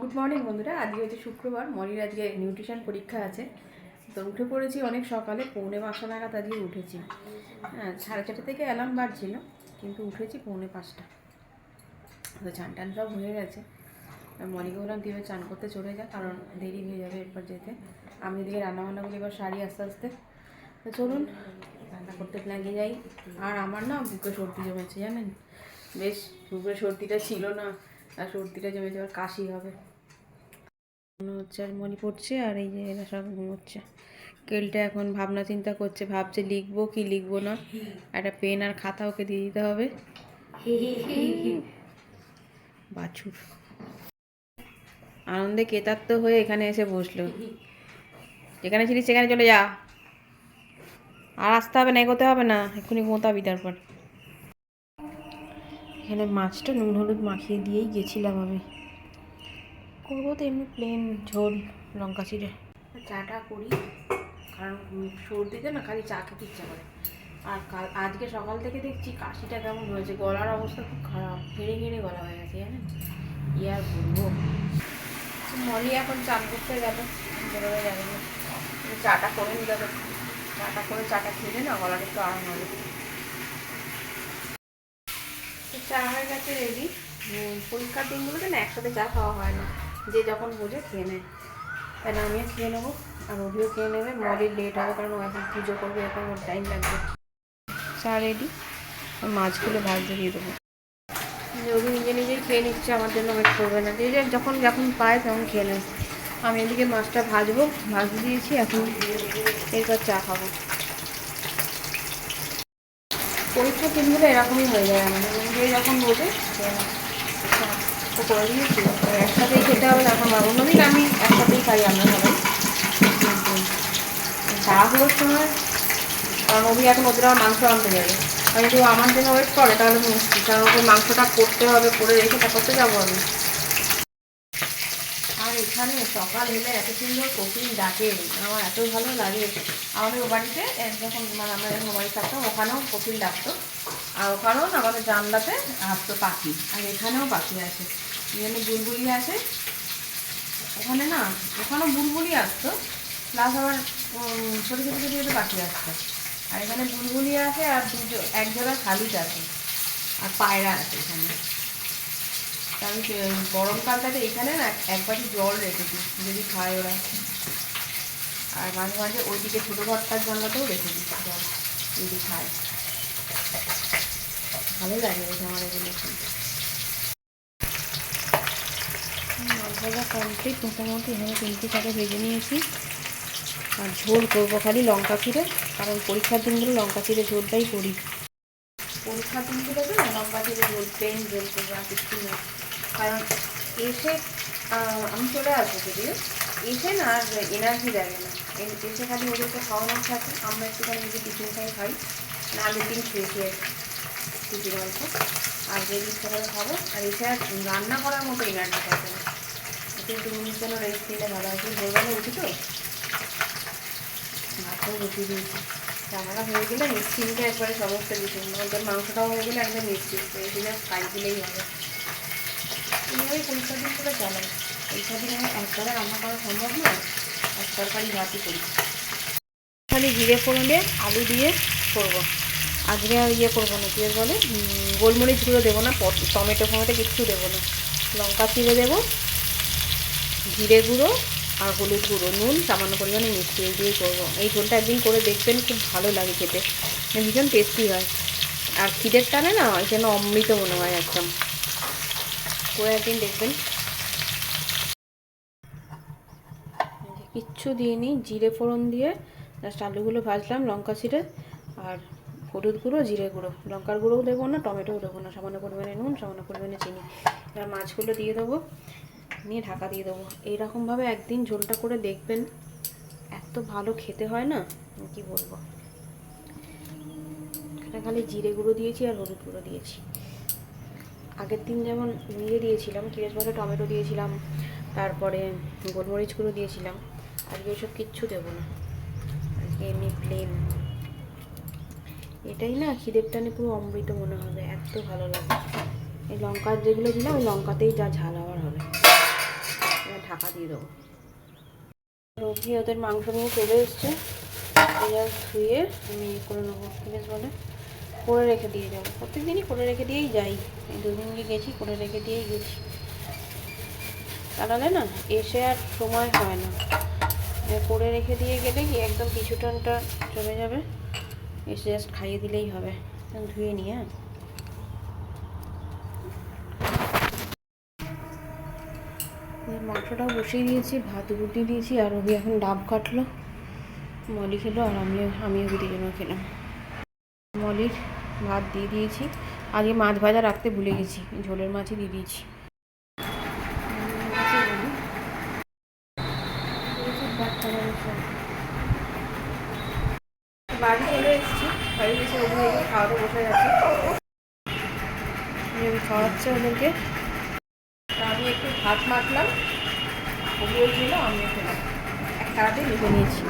Good morning বন্ধুরা। আজকে হচ্ছে শুক্রবার। মরির আজকে নিউট্রিশন পরীক্ষা আছে। তো উঠে পড়েছি অনেক সকালে। পৌনে পাঁচটা নাগাদ আজকে উঠেছি। হ্যাঁ সাড়ে চারটে থেকে অ্যালার্ম বাজছিল, কিন্তু উঠেছি পৌনে পাঁচটা। তো চান টান সব হয়ে গেছে। মনিকে বললাম, তুই চান করতে চলে যা, কারণ দেরি হয়ে যাবে এরপর যেতে। আমি এদিকে রান্নাবান্নাগুলো এবার সারি আস্তে আস্তে। তো চলুন, রান্না করতে লাগিয়ে যাই। আর আমার না বুকে সর্দি জমেছে, জানেন? বেশ, বুকে সর্দিটা ছিল না, আর সর্দিটা জমেছে আবার কাশি হবে। মনে হচ্ছে আর মনে পড়ছে আর এই যে এরা সব ঘুমোচ্ছে। কেলটা এখন ভাবনা চিন্তা করছে, ভাবছে লিখব কি লিখব না। একটা পেন আর খাতা ওকে দিয়ে দিতে হবে। বাছুর। আনন্দে কেতার্ত হয়ে এখানে এসে বসল। যেখানে ছিলিস সেখানে চলে যা। আর আসতে হবে না, এগোতে হবে না। এক্ষুনি ঘুমোতাবি তারপর। এখানে মাছটা নুন হলুদ মাখিয়ে দিয়েই গেছিলাম আমি। করব তো এমনি প্লেন ঝোল, লঙ্কা চিড়ে। চাটা করি, কারণ সর্দিতে না খালি চা খেতে ইচ্ছা করে। আর কাল, আজকে সকাল থেকে দেখছি কাশিটা কেমন হয়েছে, গলার অবস্থা খুব খারাপ হেঁড়ে হেঁড়ে গলা হয়ে গেছে, জানেন? কি আর বলব? মলি এখন চান করতে গেল বেরোবে যাবে না। চাটা করে নিতে হবে চাটা করে চাটা খেলে না গলাটা একটু আরাম হবে। চা হয়ে গেছে রেডি পরীক্ষার দিনগুলোতে না একসাথে চা খাওয়া হয় না। যে যখন বোঝে খেয়ে নেয় তাই আমিও খেয়ে নেব আর অভিও খেয়ে নেবে। মলির লেট হবে কারণ ও এখন পুজো করবে, এখন ওর টাইম লাগবে। চা রেডি মাছগুলো ভাজতে দিয়ে দেবো। অভি নিজে নিজেই খেয়ে নিচ্ছে, আমার জন্য ওয়েট করবে না। যে যখন যখন পায় তখন খেয়ে নেয়। আমি এদিকে মাছটা ভাজবো ভাজতে দিয়েছি, এখন এরপর চা খাব। পরীক্ষার দিনগুলো এরকমই হয়ে যায় আমাদের। যে যখন বোঝে খেয়ে নেয়। তো করে দিয়েছি একসাথেই খেতে হবে এখন অন্যদিন আমি একসাথেই খাই, আমরা সবাই। কিন্তু তাড়াহুড়োর সময় কারণ অভি এখন ওদের আমার মাংস আনতে যাবে। আর যদি আমার জন্য ওয়েট করে, তাহলে মুশকিল, কারণ ওকে মাংসটা করতে হবে, করে রেখে তারপর তো যাব আমি। আর এখানে সকাল হলে এত সুন্দর কোকিল ডাকে, আমার এত ভালো লাগে। আমাদের বাড়িতে যখন মানে আমরা যখন বাড়ি থাকতাম, ওখানেও কোকিল ডাকতো। আর ওখানেও আমাদের জানলাতে আসতো পাখি, আর এখানেও পাখি আছে এখানে বুলবুলি আছে। ওখানে না ওখানেও বুলবুলি আসতো প্লাস আবার ছোটো ছোটো ছোটো ছোটো পাখি আসতো। আর এখানে বুলবুলি আছে আর দুটো, এক জোড়া শালিক আছে, আর পায়রা আছে এখানে। আমি গরমকালটাতে এখানে না এক বাটি জল রেখেছি, যদি খায় ওরা। আর মাঝে মাঝে ওইদিকে ছোটো ঘরটার জানলাতেও রেখে দিই জল, যদি খায়। ভালো লাগে আমার এগুলো খেতে। মাছ ভাজা কমপ্লিট মোটামুটি এখানে তিনটে শাকে ভেজে নিয়েছি। আর ঝোল করব খালি লঙ্কা চিড়ে, কারণ পরীক্ষার দিনগুলো লঙ্কা চিড়ে ঝোলটাই করি। পরীক্ষার দিনগুলোতে না লঙ্কা চিড়ে ঝোল প্লেন ঝোল করব, আর কিছু না। কারণ এসে আমি চলে আসব যদিও এসে না আর এনার্জি লাগে না। এসে খালি ওদেরকে খাওয়ানো থাকে আমরা একটুখানি যদি টিফিন খাই খাই না আগের দিন খেয়ে খেয়ে টিফিন অল্প আর যে ইচ্ছা করে খাব, আর এসে আর রান্না করার মতো এনার্জি থাকে না। একটু দু মিনিট যেন রেস্ট নিলে ভালো হয়। ভোরবেলা উঠি তো। ভাতও বসিয়ে দিয়েছি। রান্নাটা হয়ে গেলে মিক্সিংটা একবারে সমস্ত কিছু। ওদের মাংসটাও হয়ে গেলে একদম এই দিলে খাই দিলেই হবে। এইভাবেই পরীক্ষার দিন করে চালাই পরীক্ষার দিনে একবারে রান্না করা সম্ভব নয়। এক তরকারি ভাতই করি। খালি জিরে ফোড়ন আলু দিয়ে করব। আজকে ইয়ে করব না কি বলে? উম, গোলমরিচ গুঁড়ো দেবো না টমেটো ফমেটো কিচ্ছু দেবো না। লঙ্কা চিড়ে দেবো। জিরে গুঁড়ো আর হলুদ গুঁড়ো, নুন, সামান্য পরিমাণে মিষ্টি দিয়েই করব। এই ঝোলটা একদিন করে দেখবেন, খুব ভালো লাগে খেতে। মানে ভীষণ টেস্টি হয়। আর খিদের টানে না জন্য অমৃত মনে হয় একদম। করে একদিন দেখবেন। কিচ্ছু দিইনি, জিরে ফোড়ন দিয়ে জাস্ট আলুগুলো ভাজলাম, লঙ্কা ছিঁড়ে, আর হলুদ গুঁড়ো, জিরে গুঁড়ো। লঙ্কার গুঁড়োও দেবো না, টমেটোও দেবো না। সামান্য পরিমাণে নুন, সামান্য পরিমাণে চিনি। এবার মাছগুলো দিয়ে দেবো। নিয়ে ঢাকা দিয়ে দেবো। এইরকমভাবে একদিন ঝোলটা করে দেখবেন, এত ভালো খেতে হয় না? কি বলব? এটা খালি জিরে গুঁড়ো দিয়েছি আর হলুদ গুঁড়ো দিয়েছি। আগের দিন যেমন নিয়ে দিয়েছিলাম কিরেশ ভাজা টমেটো দিয়েছিলাম, তারপরে গোলমরিচ গুঁড়ো দিয়েছিলাম, আজকে ওইসব কিচ্ছু দেবো না। আজকে এমনি প্লেন এটাই না, খিদের টানে পুরো অমৃত মনে হবে, এত ভালো লাগে। এই লঙ্কা যেগুলো দিলাম, ওই লঙ্কাতেই যা ঝাল হওয়ার ঢাকা দিয়ে দেবো। রবি ওদের মাংস নিয়ে চলে এসছে। এরা ধুয়ে আমি ইয়ে করে নেব ঠিক আছে বলে। করে রেখে দিয়ে যাব। প্রত্যেক দিনই করে রেখে দিয়েই যাই। এই দুদিন গেছি, করে রেখে দিয়েই গেছি। তাহলে না, এসে আর সময় হয় না। করে রেখে দিয়ে গেলে কি একদম কিছু টানটা চলে যাবে। এসে জাস্ট খাইয়ে দিলেই হবে। ধুয়ে নিয়ে হ্যাঁ? মাংসটাও বসিয়ে দিয়েছি, ভাত রুটি দিয়েছি, আর ওই এখন ডাব কাটলো। মলি খেলো আর আমিও আমিও দুজনও খেলাম। মলির ভাত দিয়ে দিয়েছি। আগে মাছ ভাজা রাখতে ভুলে গেছি, ঝোলের মাছই দিয়ে দিয়েছি। বাড়ি চলে এসেছি খাওয়াতে বসে গেছে খাওয়াচ্ছে ওদেরকে। আমি একটু ভাত মাখলাম। ওগুলো ছিল আমি তাড়াতাড়ি লিখে নিয়েছি।